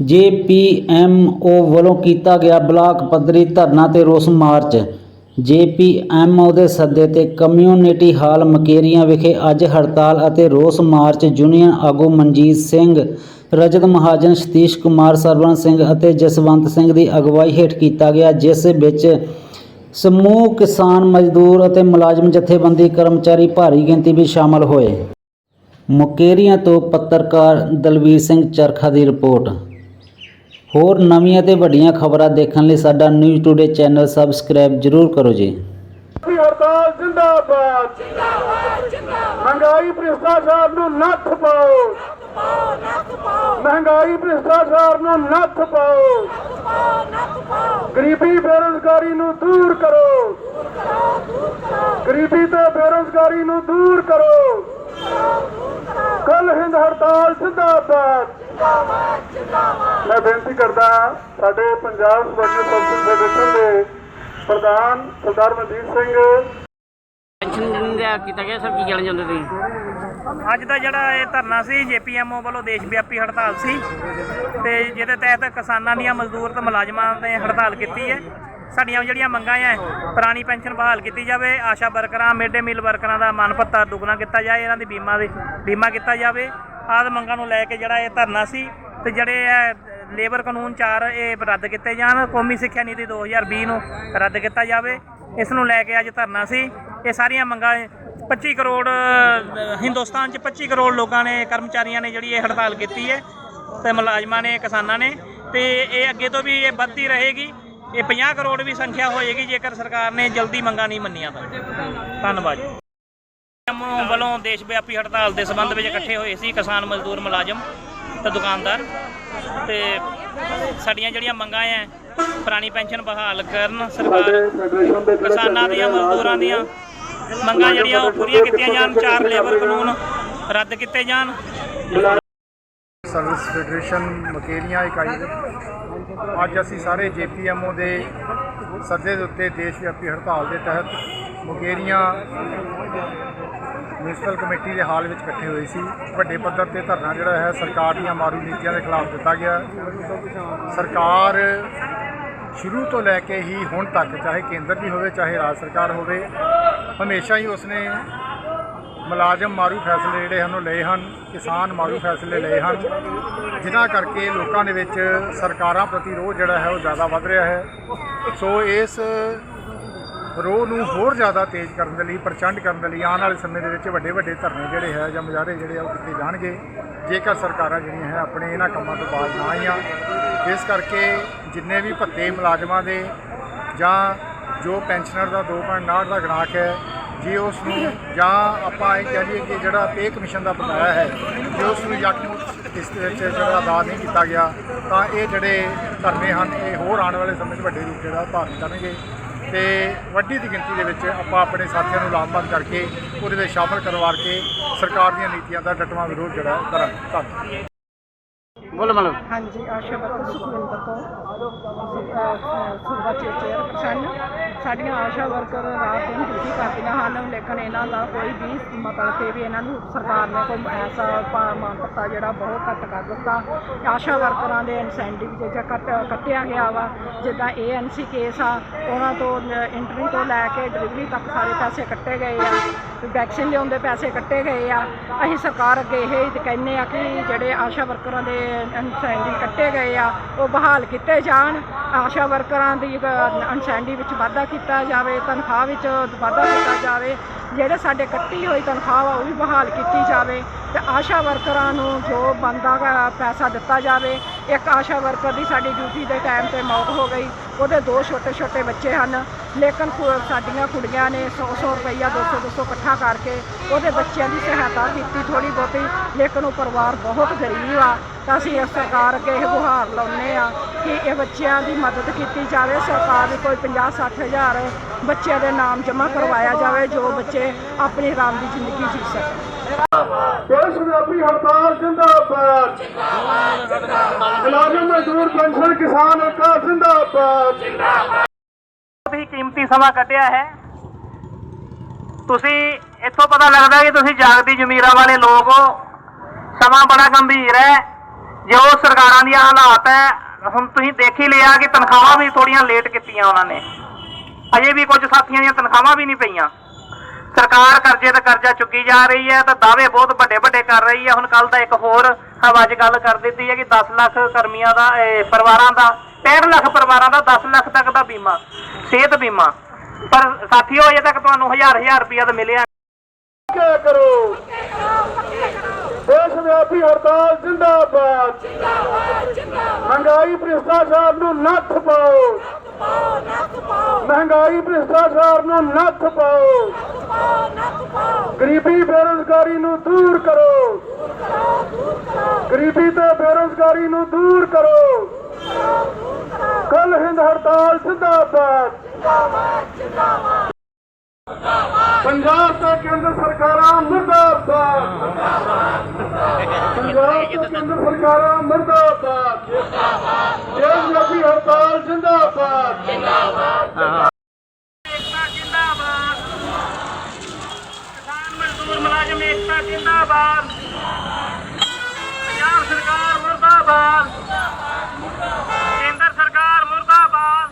ਜੇਪੀਐਮਓ ਵੱਲੋਂ ਕੀਤਾ ਗਿਆ ਬਲਾਕ ਪੱਧਰੀ ਧਰਨਾ ਤੇ ਰੋਸ ਮਾਰਚ। ਜੇਪੀਐਮਓ ਦੇ ਸੱਦੇ ਤੇ ਕਮਿਊਨਿਟੀ ਹਾਲ ਮਕੇਰੀਆਂ ਵਿਖੇ ਅੱਜ ਹੜਤਾਲ ਅਤੇ ਰੋਸ ਮਾਰਚ ਯੂਨੀਅਨ ਆਗੂ ਮਨਜੀਤ ਸਿੰਘ, ਰਜਤ ਮਹਾਜਨ ਸਤੀਸ਼ ਕੁਮਾਰ ਸਰਵਣ ਸਿੰਘ ਅਤੇ ਜਸਵੰਤ ਸਿੰਘ ਦੀ ਅਗਵਾਈ ਹੇਠ ਕੀਤਾ ਗਿਆ, ਜਿਸ ਵਿੱਚ ਸਮੂਹ, ਕਿਸਾਨ ਮਜ਼ਦੂਰ ਅਤੇ ਮੁਲਾਜ਼ਮ ਜਥੇਬੰਦੀ ਕਰਮਚਾਰੀ ਭਾਰੀ ਗਿਣਤੀ ਵਿੱਚ ਸ਼ਾਮਲ ਹੋਏ। ਮੁਕੇਰੀਆਂ ਤੋਂ ਪੱਤਰਕਾਰ ਦਲਵੀਰ ਸਿੰਘ ਚਰਖਾ ਦੀ ਰਿਪੋਰਟ। ਹੋਰ ਨਵੀਆਂ ਤੇ ਵੱਡੀਆਂ ਖਬਰਾਂ ਦੇਖਣ ਲਈ ਸਾਡਾ ਨਿਊਜ਼ ਟੂਡੇ ਚੈਨਲ ਸਬਸਕ੍ਰਾਈਬ ਜ਼ਰੂਰ ਕਰੋ ਜੀ। ਹੜਤਾਲ ਜਿੰਦਾਬਾਦ ਜਿੰਦਾਬਾਦ ਜਿੰਦਾਬਾਦ। ਮਹਿੰਗਾਈ ਭ੍ਰਿਸ਼ਟਾਚਾਰ ਨੂੰ ਨੱਥ ਪਾਓ। ਮਹਿੰਗਾਈ ਭ੍ਰਿਸ਼ਟਾਚਾਰ ਨੂੰ ਨੱਥ ਪਾਓ। ਗਰੀਬੀ ਬੇਰੁਜ਼ਗਾਰੀ ਨੂੰ ਦੂਰ ਕਰੋ। ਗਰੀਬੀ ਤੇ ਬੇਰੁਜ਼ਗਾਰੀ ਨੂੰ ਦੂਰ ਕਰੋ। ਕੱਲ ਹਿੰਦ ਹੜਤਾਲ ਜਿੰਦਾਬਾਦ। ਮੈਂ ਬੇਨਤੀ ਕਰਦਾ ਸਾਡੇ ਪੰਜਾਬ ਸਵਰਨ ਸੰਸਦ ਫੈਡਰੇਸ਼ਨ ਦੇ ਪ੍ਰਧਾਨ ਸਰਦਾਰ ਮਨਜੀਤ ਸਿੰਘ। ਪੈਨਸ਼ਨ ਦਾ ਕੀਤਾ ਗਿਆ ਸਰ ਕੀ ਕਹਿਣਾ ਚਾਹੁੰਦੇ ਤੁਸੀਂ? ਅੱਜ ਦਾ ਜਿਹੜਾ ਇਹ ਧਰਨਾ ਸੀ ਜੇਪੀਐਮਓ ਵੱਲੋਂ ਦੇਸ਼ ਵਿਆਪੀ ਹੜਤਾਲ ਸੀ ਤੇ ਜਿਹਦੇ ਤਹਿਤ ਕਿਸਾਨਾਂ ਦੀਆਂ ਮਜ਼ਦੂਰ ਤੇ ਮੁਲਾਜ਼ਮਾਂ ਨੇ ਹੜਤਾਲ ਕੀਤੀ ਹੈ। ਸਾਡੀਆਂ ਜਿਹੜੀਆਂ ਮੰਗਾਂ ਹੈ ਪੁਰਾਣੀ ਪੈਨਸ਼ਨ ਬਹਾਲ ਕੀਤੀ ਜਾਵੇ, ਆਸ਼ਾ ਵਰਕਰਾਂ ਮਿਡ ਡੇ ਮੀਲ ਵਰਕਰਾਂ ਦਾ ਮਾਨ ਭੱਤਾ ਦੁੱਗਣਾ ਕੀਤਾ ਜਾਏ, ਇਹਨਾਂ ਦੀ ਬੀਮਾ ਦੇ, ਬੀਮਾ ਕੀਤਾ ਜਾਵੇ। ਆਦ ਮੰਗਾਂ ਨੂੰ ਲੈ ਕੇ ਜਿਹੜਾ ਇਹ ਧਰਨਾ ਸੀ, ਤੇ ਜਿਹੜੇ ਇਹ ਲੇਬਰ ਕਾਨੂੰਨ 4 ਇਹ ਰੱਦ ਕੀਤੇ ਜਾਣ, ਕੌਮੀ ਸਿੱਖਿਆ ਨੀਤੀ 2020 ਨੂੰ ਰੱਦ ਕੀਤਾ ਜਾਵੇ। ਇਸ ਨੂੰ ਲੈ ਕੇ ਅੱਜ ਧਰਨਾ ਸੀ। ਇਹ ਸਾਰੀਆਂ ਮੰਗਾਂ 25 ਕਰੋੜ, ਹਿੰਦੁਸਤਾਨ 'ਚ 25 ਕਰੋੜ ਲੋਕਾਂ ਨੇ, ਕਰਮਚਾਰੀਆਂ ਨੇ ਜਿਹੜੀ ਇਹ ਹੜਤਾਲ ਕੀਤੀ ਹੈ ਤੇ ਮੁਲਾਜ਼ਮਾਂ ਨੇ, ਕਿਸਾਨਾਂ ਨੇ, ਤੇ ਇਹ ਅੱਗੇ ਤੋਂ ਵੀ ਇਹ ਵੱਧਦੀ ਰਹੇਗੀ। ਇਹ 50 ਕਰੋੜ ਵੀ ਸੰਖਿਆ ਹੋਏਗੀ ਜੇਕਰ ਸਰਕਾਰ ਨੇ ਜਲਦੀ ਮੰਗਾਂ ਨਹੀਂ ਮੰਨੀਆਂ ਤਾਂ। ਧੰਨਵਾਦ ਜੀ। ਐਮਓ ਵੱਲੋਂ ਦੇਸ਼ ਵਿਆਪੀ ਹੜਤਾਲ ਦੇ ਸੰਬੰਧ ਵਿੱਚ ਇਕੱਠੇ ਹੋਏ ਸੀ ਕਿਸਾਨ ਮਜ਼ਦੂਰ ਮੁਲਾਜ਼ਮ ਤੇ ਦੁਕਾਨਦਾਰ ਤੇ ਸਾਡੀਆਂ ਜਿਹੜੀਆਂ ਮੰਗਾਂ ਹੈ ਪੁਰਾਣੀ ਪੈਨਸ਼ਨ ਬਹਾਲ ਕਰਨ ਸਰਕਾਰ ਕਿਸਾਨਾਂ ਦੀਆਂ ਮਜ਼ਦੂਰਾਂ ਦੀਆਂ ਮੰਗਾਂ ਜਿਹੜੀਆਂ ਉਹ ਪੂਰੀਆਂ ਕੀਤੀਆਂ ਜਾਣ ਚਾਰ ਲੇਬਰ ਕਾਨੂੰਨ ਰੱਦ ਕੀਤੇ ਜਾਣ। ਸਰਵਿਸ ਫੈਡਰੇਸ਼ਨ ਮਕੇਰੀਆਂ ਇਕਾਈ ਦੇ ਅੱਜ ਅਸੀਂ ਸਾਰੇ ਜੇਪੀਐਮਓ ਦੇ ਸੱਦੇ ਦੇ ਉੱਤੇ ਦੇਸ਼ ਵਿਆਪੀ ਹੜਤਾਲ ਦੇ ਤਹਿਤ ਮਕੇਰੀਆਂ ਮਿਊਨਿਸਪਲ ਕਮੇਟੀ ਦੇ ਹਾਲ ਵਿੱਚ ਇਕੱਠੇ ਹੋਏ ਸੀ। ਵੱਡੇ ਪੱਧਰ ਤੇ ਧਰਨਾ ਜਿਹੜਾ ਹੈ, ਸਰਕਾਰ ਦੀਆਂ ਮਾਰੂ ਨੀਤੀਆਂ ਦੇ ਖਿਲਾਫ ਦਿੱਤਾ ਗਿਆ। ਸਰਕਾਰ ਸ਼ੁਰੂ ਤੋਂ ਲੈ ਕੇ ਹੀ ਹੁਣ ਤੱਕ ਚਾਹੇ ਕੇਂਦਰ ਦੀ ਹੋਵੇ, ਚਾਹੇ ਰਾਜ ਸਰਕਾਰ ਹੋਵੇ, ਹਮੇਸ਼ਾ ਹੀ ਉਸਨੇ ਮੁਲਾਜ਼ਮ ਮਾਰੂ ਫੈਸਲੇ ਜਿਹੜੇ ਹਨ ਉਹ ਲਏ ਹਨ, ਕਿਸਾਨ ਮਾਰੂ ਫੈਸਲੇ ਲਏ ਹਨ। ਜਿਨ੍ਹਾਂ ਕਰਕੇ ਲੋਕਾਂ ਦੇ ਵਿੱਚ ਸਰਕਾਰਾਂ ਪ੍ਰਤੀ ਰੋਹ ਜਿਹੜਾ ਹੈ ਉਹ ਜ਼ਿਆਦਾ ਵੱਧ ਰਿਹਾ ਹੈ। ਸੋ ਇਸ ਰੋਹ ਨੂੰ ਹੋਰ ਜ਼ਿਆਦਾ ਤੇਜ਼ ਕਰਨ ਦੇ ਲਈ, ਪ੍ਰਚੰਡ ਕਰਨ ਦੇ ਲਈ ਆਉਣ ਵਾਲੇ ਸਮੇਂ ਦੇ ਵਿੱਚ ਵੱਡੇ ਵੱਡੇ ਧਰਨੇ ਜਿਹੜੇ ਹੈ ਜਾਂ ਮੁਜ਼ਾਹਰੇ ਜਿਹੜੇ ਆ ਉਹ ਕੀਤੇ ਜਾਣਗੇ। ਜੇਕਰ ਸਰਕਾਰਾਂ ਜਿਹੜੀਆਂ ਹੈ ਆਪਣੇ ਇਹਨਾਂ ਕੰਮਾਂ ਤੋਂ ਬਾਜ਼ ਨਾ ਆਈਆਂ, ਇਸ ਕਰਕੇ ਜਿੰਨੇ ਵੀ ਭੱਤੇ ਮੁਲਾਜ਼ਮਾਂ ਦੇ ਜਾਂ ਜੋ ਪੈਨਸ਼ਨਰ ਦਾ 2.9 ਦਾ ਗਣਾਕ ਹੈ ਜੇ ਉਸ ਨੂੰ ਜਾਂ ਆਪਾਂ ਇਹ ਕਹਿ ਲਈਏ ਕਿ ਜਿਹੜਾ ਪੇ ਕਮਿਸ਼ਨ ਦਾ ਬਣਾਇਆ ਹੈ, ਜੇ ਉਸ ਨੂੰ ਯਕਮੁਕਤ ਇਸ ਦੇ ਵਿੱਚ ਜਿਹੜਾ ਅਦਾ ਨਹੀਂ ਕੀਤਾ ਗਿਆ, ਤਾਂ ਇਹ ਜਿਹੜੇ ਧਰਨੇ ਹਨ, ਇਹ ਹੋਰ ਆਉਣ ਵਾਲੇ ਸਮੇਂ 'ਚ ਵੱਡੇ ਰੂਪ ਜਿਹੜਾ ਧਾਰਨ ਕਰਨਗੇ। ਤੇ ਵੱਡੀ ਦੀ ਗਿਣਤੀ ਦੇ ਵਿੱਚ ਆਪਾਂ ਆਪਣੇ ਸਾਥੀਆਂ ਨੂੰ ਲਾਮਬੰਦ ਕਰਕੇ ਉਹਦੇ ਵਿੱਚ ਸ਼ਾਮਲ ਕਰਵਾ ਕੇ ਸਰਕਾਰ ਦੀਆਂ ਨੀਤੀਆਂ ਦਾ ਡਟਵਾਂ ਵਿਰੋਧ ਜਿਹੜਾ ਕਰਾਂਗੇ। ਧੰਨਵਾਦ। ਬੋਲੋ ਮਲੋ ਹਾਂਜੀ ਆਸ਼ਾ ਵਰਕਰ ਸੁਖਵਿੰਦਰ ਤੋਂ ਸੁਬਾ ਚੇਅਰਪਰਸਨ ਸਾਡੀਆਂ ਆਸ਼ਾ ਵਰਕਰ ਰਾਤ ਦਿਨ ਡਿਊਟੀ ਕਰਦੀਆਂ ਹਨ, ਲੇਕਿਨ ਇਹਨਾਂ ਦਾ ਕੋਈ ਵੀ ਮਤਲਬ ਕਿ ਵੀ ਇਹਨਾਂ ਨੂੰ ਸਰਕਾਰ ਨੇ ਕੋਈ ਐਸਾ ਪਾ- ਮਾਨ ਪੱਤਾ ਜਿਹੜਾ ਬਹੁਤ ਘੱਟ ਕਰ ਦਿੱਤਾ। ਆਸ਼ਾ ਵਰਕਰਾਂ ਦੇ ਇਨਸੈਂਟਿਵ ਜਿਹੜਾ ਕੱਟ ਕੱਟਿਆ ਗਿਆ ਵਾ। ਜਿੱਦਾਂ ਏਐਨਸੀ ਕੇਸ ਆ, ਉਹਨਾਂ ਤੋਂ ਇੰਟਰਵਿਊ ਤੋਂ ਲੈ ਕੇ ਡਿਲੀਵਰੀ ਤੱਕ ਸਾਰੇ ਪੈਸੇ ਕੱਟੇ ਗਏ ਆ। ਵੈਕਸੀਨ ਲਿਆਉਣ ਦੇ ਪੈਸੇ ਕੱਟੇ ਗਏ ਆ। ਅਸੀਂ ਸਰਕਾਰ ਅੱਗੇ ਇਹ ਹੀ ਕਹਿੰਦੇ ਆ ਕਿ ਜਿਹੜੇ ਆਸ਼ਾ ਵਰਕਰਾਂ ਦੇ ਅਨਸੈਂਡੀ ਕੱਟੇ ਗਏ ਆ, ਉਹ ਬਹਾਲ ਕੀਤੇ ਜਾਣ। ਆਸ਼ਾ ਵਰਕਰਾਂ ਦੀ ਇਨਸੈਂਟਿਵ ਵਿੱਚ ਵਾਧਾ ਕੀਤਾ ਜਾਵੇ, ਤਨਖਾਹ ਵਿੱਚ ਵਾਧਾ ਕੀਤਾ ਜਾਵੇ। ਜਿਹੜੇ ਸਾਡੇ ਕੱਟੀ ਹੋਈ ਤਨਖਾਹ ਆ, ਉਹ ਵੀ ਬਹਾਲ ਕੀਤੀ ਜਾਵੇ। ਤੇ ਆਸ਼ਾ ਵਰਕਰਾਂ ਨੂੰ ਜੋ ਬੰਦਾ ਪੈਸਾ ਦਿੱਤਾ ਜਾਵੇ ਇੱਕ ਆਸ਼ਾ ਵਰਕਰ ਦੀ ਸਾਡੀ ਡਿਊਟੀ ਦੇ ਟਾਈਮ ਤੇ ਮੌਤ ਹੋ ਗਈ। ਉਹਦੇ ਦੋ ਛੋਟੇ ਛੋਟੇ ਬੱਚੇ ਹਨ। ਲੇਕਿਨ ਕੁ- ਸਾਡੀਆਂ ਕੁੜੀਆਂ ਨੇ 100 100 ਰੁਪਈਆ 200 200 ਇਕੱਠਾ ਕਰਕੇ ਉਹਦੇ ਬੱਚਿਆਂ ਦੀ ਸਹਾਇਤਾ ਕੀਤੀ ਥੋੜੀ ਬਹੁਤੀ। ਲੇਕਿਨ ਉਹ ਪਰਿਵਾਰ ਬਹੁਤ ਗਰੀਬ ਆ। ਤਾਂ ਅਸੀਂ ਇਸ ਸਰਕਾਰ ਅੱਗੇ ਇਹ ਗੁਹਾਰ ਲਾਉਂਦੇ ਆ ਕਿ ਇਹ ਬੱਚਿਆਂ ਦੀ ਮਦਦ ਕੀਤੀ ਜਾਵੇ। ਸਰਕਾਰ ਵੀ ਕੋਈ 50 60 ਹਜ਼ਾਰ ਬੱਚਿਆਂ ਦੇ ਨਾਮ ਜਮ੍ਹਾਂ ਕਰਵਾਇਆ ਜਾਵੇ, ਜੋ ਬੱਚੇ ਆਪਣੀ ਆਰਾਮ ਦੀ ਜ਼ਿੰਦਗੀ ਜੀ ਸਕਣ। ਦੇਸ਼ ਵਿਆਪੀ ਹੜਤਾਲ, ਜਿੰਦਾਬਾਦ। ਮੁਲਾਜ਼ਮ ਮਜ਼ਦੂਰ, ਪੈਨਸ਼ਨ, ਕਿਸਾਨ ਏਕਤਾ, ਜਿੰਦਾਬਾਦ। ਬਹੁਤ ਹੀ ਕੀਮਤੀ ਸਮਾਂ ਕੱਢਿਆ ਹੈ। ਤੁਸੀਂ ਇੱਥੋਂ ਪਤਾ ਲੱਗਦਾ ਕਿ ਤੁਸੀਂ ਜਾਗਦੀ ਜ਼ਮੀਰਾਂ ਵਾਲੇ ਲੋਕ ਹੋ। ਸਮਾਂ ਬੜਾ ਗੰਭੀਰ ਹੈ। ਜੋ ਸਰਕਾਰਾਂ ਦੀਆਂ ਹਾਲਾਤ ਹੈ, ਹੁਣ ਤੁਸੀਂ ਦੇਖ ਹੀ ਲਿਆ ਕਿ ਤਨਖਾਹਾਂ ਵੀ ਥੋੜੀਆਂ ਲੇਟ ਕੀਤੀਆਂ ਉਹਨਾਂ ਨੇ। ਅਜੇ ਵੀ ਕੁਝ ਸਾਥੀਆਂ ਦੀਆਂ ਤਨਖਾਹਾਂ ਵੀ ਨਹੀਂ ਪਈਆਂ। ਸਰਕਾਰ ਕਰਜ਼ੇ ਤੇ ਕਰਜ਼ਾ ਚੁੱਕੀ ਜਾ ਰਹੀ ਹੈ ਤਾਂ ਦਾਅਵੇ ਬਹੁਤ ਵੱਡੇ ਵੱਡੇ ਕਰ ਰਹੀ ਹੈ। ਹੁਣ ਕੱਲ ਦਾ ਇੱਕ ਹੋਰ ਹਵਾ 'ਚ ਗੱਲ ਕਰ ਦਿੱਤੀ ਹੈ ਕਿ 10 ਲੱਖ ਕਰਮੀਆਂ ਦਾ ਇਹ, ਪਰਿਵਾਰਾਂ ਦਾ 65 ਲੱਖ ਪਰਿਵਾਰਾਂ ਦਾ 10 ਲੱਖ ਤੱਕ ਦਾ ਬੀਮਾ ਸਿਹਤ ਬੀਮਾ। ਪਰ ਸਾਥੀਓ ਅਜੇ ਤੱਕ ਤੁਹਾਨੂੰ ਹਜ਼ਾਰ ਹਜ਼ਾਰ ਰੁਪਇਆ ਤਾਂ ਮਿਲਿਆ ਕਿਆ ਕਰੋ। ਦੇਸ਼ ਵਿਆਪੀ ਹੜਤਾਲ ਜਿੰਦਾਬਾਦ। ਮਹਿੰਗਾਈ ਭ੍ਰਿਸ਼ਟਾਚਾਰ ਨੂੰ ਨੱਥ ਪਾਓ। ਮਹਿੰਗਾਈ ਭ੍ਰਿਸ਼ਟਾਚਾਰ ਨੂੰ ਨੱਥ ਪਾਓ। ਗਰੀਬੀ ਬੇਰੁਜ਼ਗਾਰੀ ਨੂੰ ਦੂਰ ਕਰੋ। ਗਰੀਬੀ ਤੇ ਬੇਰੁਜ਼ਗਾਰੀ ਨੂੰ ਦੂਰ ਕਰੋ। ਕੱਲ ਹਿੰਦ ਹੜਤਾਲ ਜਿੰਦਾਬਾਦ। ਪੰਜਾਬ ਤੇ ਕੇਂਦਰ ਸਰਕਾਰਾਂ ਮੁਰਦਾਬਾਦ। ਪੰਜਾਬ ਤੇ ਕੇਂਦਰ ਸਰਕਾਰਾਂ ਮੁਰਦਾਬਾਦ। ਦੇਸ਼ ਵਿਆਪੀ ਹੜਤਾਲ ਜਿੰਦਾਬਾਦ। ਏਕਤਾ मुर्दाबाद। पंजाब सरकार मुर्दाबाद। केंद्र सरकार मुर्दाबाद।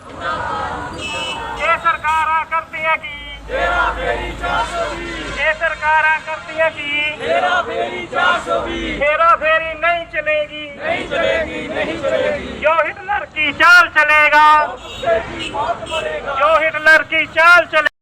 ये सरकार करती है ये सरकार करती है हेरा फेरी नहीं चलेगी। नहीं चलेगी नहीं चलेगी जो हिटलर की चाल चलेगा जो हिटलर की चाल चलेगी